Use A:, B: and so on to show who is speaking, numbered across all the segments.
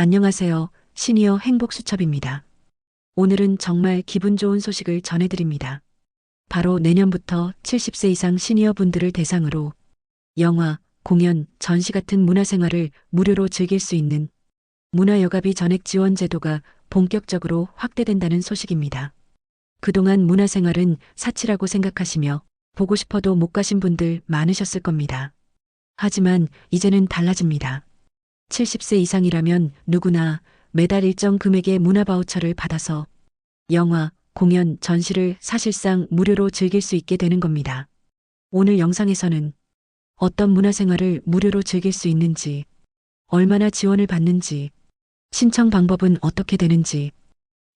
A: 안녕하세요. 시니어 행복수첩입니다. 오늘은 정말 기분 좋은 소식을 전해드립니다. 바로 내년부터 70세 이상 시니어 분들을 대상으로 영화, 공연, 전시 같은 문화생활을 무료로 즐길 수 있는 문화여가비 전액 지원 제도가 본격적으로 확대된다는 소식입니다. 그동안 문화생활은 사치라고 생각하시며 보고 싶어도 못 가신 분들 많으셨을 겁니다. 하지만 이제는 달라집니다. 70세 이상이라면 누구나 매달 일정 금액의 문화 바우처를 받아서 영화, 공연, 전시를 사실상 무료로 즐길 수 있게 되는 겁니다. 오늘 영상에서는 어떤 문화생활을 무료로 즐길 수 있는지, 얼마나 지원을 받는지, 신청 방법은 어떻게 되는지,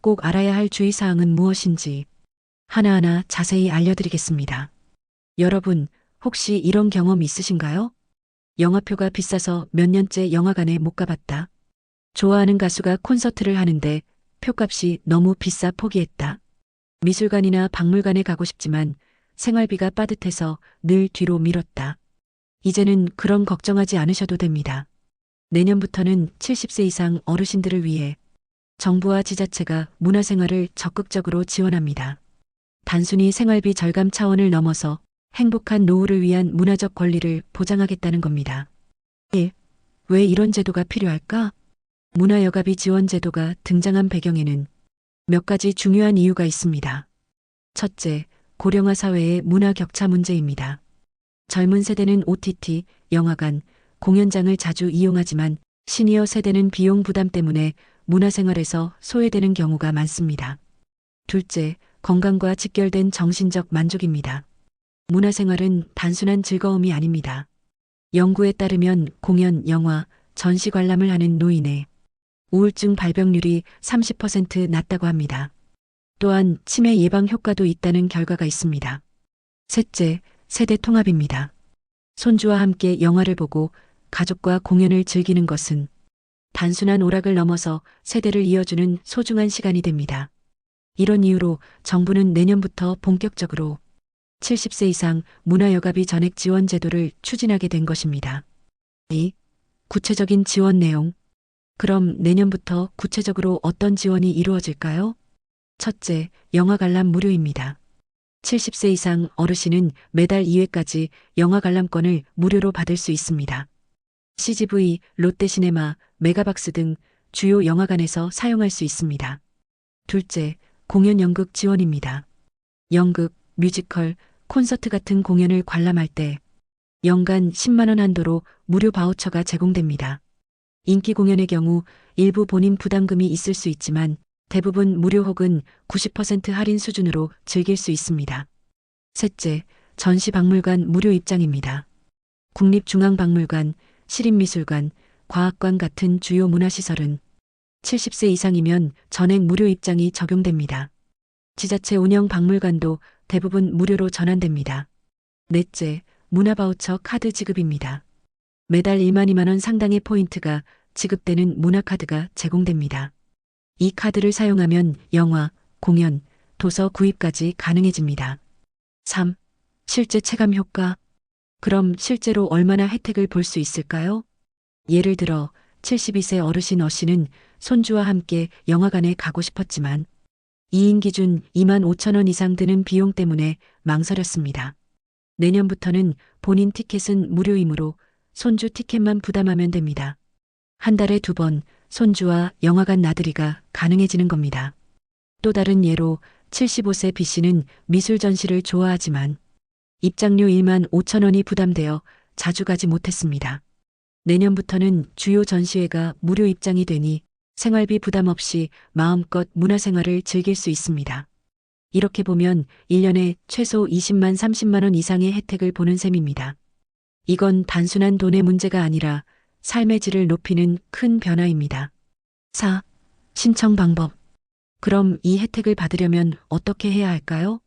A: 꼭 알아야 할 주의사항은 무엇인지 하나하나 자세히 알려드리겠습니다. 여러분, 혹시 이런 경험 있으신가요? 영화표가 비싸서 몇 년째 영화관에 못 가봤다. 좋아하는 가수가 콘서트를 하는데 표값이 너무 비싸 포기했다. 미술관이나 박물관에 가고 싶지만 생활비가 빠듯해서 늘 뒤로 미뤘다. 이제는 그런 걱정하지 않으셔도 됩니다. 내년부터는 70세 이상 어르신들을 위해 정부와 지자체가 문화생활을 적극적으로 지원합니다. 단순히 생활비 절감 차원을 넘어서 행복한 노후를 위한 문화적 권리를 보장하겠다는 겁니다. 예, 왜 이런 제도가 필요할까? 문화여가비 지원 제도가 등장한 배경에는 몇 가지 중요한 이유가 있습니다. 첫째, 고령화 사회의 문화 격차 문제입니다. 젊은 세대는 OTT, 영화관, 공연장을 자주 이용하지만 시니어 세대는 비용 부담 때문에 문화생활에서 소외되는 경우가 많습니다. 둘째, 건강과 직결된 정신적 만족입니다. 문화생활은 단순한 즐거움이 아닙니다. 연구에 따르면 공연, 영화, 전시 관람을 하는 노인의 우울증 발병률이 30% 낮다고 합니다. 또한 치매 예방 효과도 있다는 결과가 있습니다. 셋째, 세대 통합입니다. 손주와 함께 영화를 보고 가족과 공연을 즐기는 것은 단순한 오락을 넘어서 세대를 이어주는 소중한 시간이 됩니다. 이런 이유로 정부는 내년부터 본격적으로 70세 이상 문화여가비 전액 지원 제도를 추진하게 된 것입니다. 2. 구체적인 지원 내용. 그럼 내년부터 구체적으로 어떤 지원이 이루어질까요? 첫째, 영화 관람 무료입니다. 70세 이상 어르신은 매달 2회까지 영화 관람권을 무료로 받을 수 있습니다. CGV, 롯데시네마, 메가박스 등 주요 영화관에서 사용할 수 있습니다. 둘째, 공연 연극 지원입니다. 연극, 뮤지컬, 콘서트 같은 공연을 관람할 때 연간 10만원 한도로 무료 바우처가 제공됩니다. 인기 공연의 경우 일부 본인 부담금이 있을 수 있지만 대부분 무료 혹은 90% 할인 수준으로 즐길 수 있습니다. 셋째, 전시박물관 무료 입장입니다. 국립중앙박물관, 시립미술관, 과학관 같은 주요 문화시설은 70세 이상이면 전액 무료 입장이 적용됩니다. 지자체 운영 박물관도 대부분 무료로 전환됩니다. 넷째, 문화바우처 카드 지급입니다. 매달 1만 2만 원 상당의 포인트가 지급되는 문화카드가 제공됩니다. 이 카드를 사용하면 영화, 공연, 도서 구입까지 가능해집니다. 3. 실제 체감 효과. 그럼 실제로 얼마나 혜택을 볼 수 있을까요? 예를 들어 72세 어르신 어 씨는 손주와 함께 영화관에 가고 싶었지만 2인 기준 2만 5천 원 이상 드는 비용 때문에 망설였습니다. 내년부터는 본인 티켓은 무료이므로 손주 티켓만 부담하면 됩니다. 한 달에 두 번 손주와 영화관 나들이가 가능해지는 겁니다. 또 다른 예로 75세 B 씨는 미술 전시를 좋아하지만 입장료 1만 5천 원이 부담되어 자주 가지 못했습니다. 내년부터는 주요 전시회가 무료 입장이 되니 생활비 부담 없이 마음껏 문화생활을 즐길 수 있습니다. 이렇게 보면 1년에 최소 20만 30만 원 이상의 혜택을 보는 셈입니다. 이건 단순한 돈의 문제가 아니라 삶의 질을 높이는 큰 변화입니다. 4. 신청 방법. 그럼 이 혜택을 받으려면 어떻게 해야 할까요?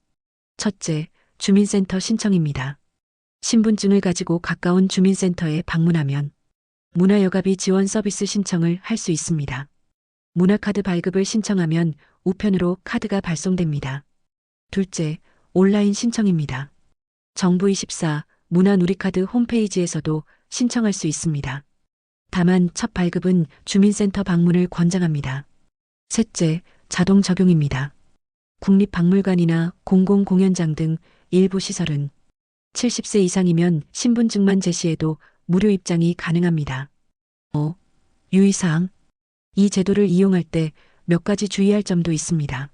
A: 첫째, 주민센터 신청입니다. 신분증을 가지고 가까운 주민센터에 방문하면 문화여가비 지원 서비스 신청을 할 수 있습니다. 문화카드 발급을 신청하면 우편으로 카드가 발송됩니다. 둘째, 온라인 신청입니다. 정부24 문화누리카드 홈페이지에서도 신청할 수 있습니다. 다만 첫 발급은 주민센터 방문을 권장합니다. 셋째, 자동 적용입니다. 국립박물관이나 공공공연장 등 일부 시설은 70세 이상이면 신분증만 제시해도 무료 입장이 가능합니다. 5. 유의사항. 이 제도를 이용할 때 몇 가지 주의할 점도 있습니다.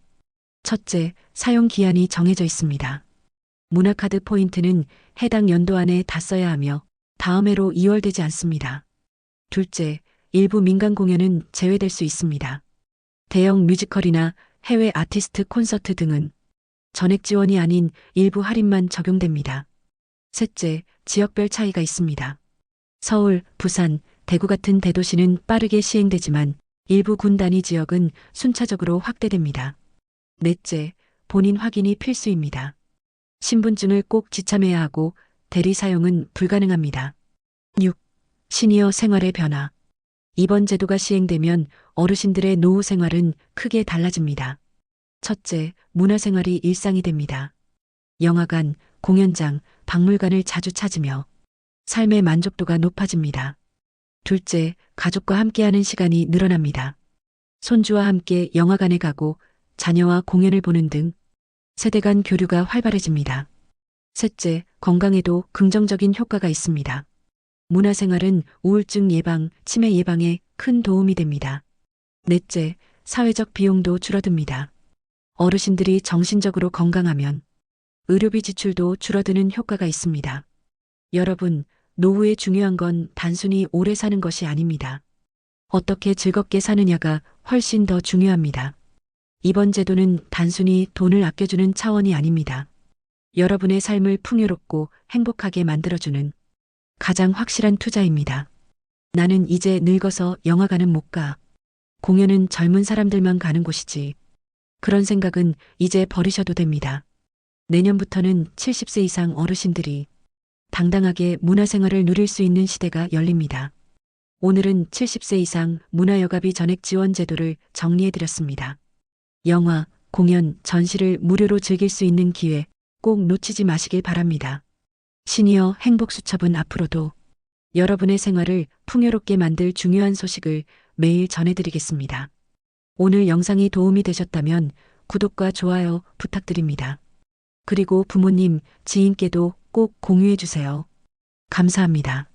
A: 첫째, 사용 기한이 정해져 있습니다. 문화카드 포인트는 해당 연도 안에 다 써야 하며 다음 해로 이월되지 않습니다. 둘째, 일부 민간 공연은 제외될 수 있습니다. 대형 뮤지컬이나 해외 아티스트 콘서트 등은 전액 지원이 아닌 일부 할인만 적용됩니다. 셋째, 지역별 차이가 있습니다. 서울, 부산, 대구 같은 대도시는 빠르게 시행되지만 일부 군 단위 지역은 순차적으로 확대됩니다. 넷째, 본인 확인이 필수입니다. 신분증을 꼭 지참해야 하고 대리 사용은 불가능합니다. 6. 시니어 생활의 변화. 이번 제도가 시행되면 어르신들의 노후 생활은 크게 달라집니다. 첫째, 문화생활이 일상이 됩니다. 영화관, 공연장, 박물관을 자주 찾으며 삶의 만족도가 높아집니다. 둘째, 가족과 함께하는 시간이 늘어납니다. 손주와 함께 영화관에 가고 자녀와 공연을 보는 등 세대 간 교류가 활발해집니다. 셋째, 건강에도 긍정적인 효과가 있습니다. 문화생활은 우울증 예방, 치매 예방에 큰 도움이 됩니다. 넷째, 사회적 비용도 줄어듭니다. 어르신들이 정신적으로 건강하면 의료비 지출도 줄어드는 효과가 있습니다. 여러분, 노후에 중요한 건 단순히 오래 사는 것이 아닙니다. 어떻게 즐겁게 사느냐가 훨씬 더 중요합니다. 이번 제도는 단순히 돈을 아껴주는 차원이 아닙니다. 여러분의 삶을 풍요롭고 행복하게 만들어주는 가장 확실한 투자입니다. 나는 이제 늙어서 영화관은 못 가. 공연은 젊은 사람들만 가는 곳이지. 그런 생각은 이제 버리셔도 됩니다. 내년부터는 70세 이상 어르신들이 당당하게 문화생활을 누릴 수 있는 시대가 열립니다. 오늘은 70세 이상 문화여가비 전액 지원 제도를 정리해드렸습니다. 영화, 공연, 전시를 무료로 즐길 수 있는 기회 꼭 놓치지 마시길 바랍니다. 시니어 행복수첩은 앞으로도 여러분의 생활을 풍요롭게 만들 중요한 소식을 매일 전해드리겠습니다. 오늘 영상이 도움이 되셨다면 구독과 좋아요 부탁드립니다. 그리고 부모님, 지인께도 꼭 공유해 주세요. 감사합니다.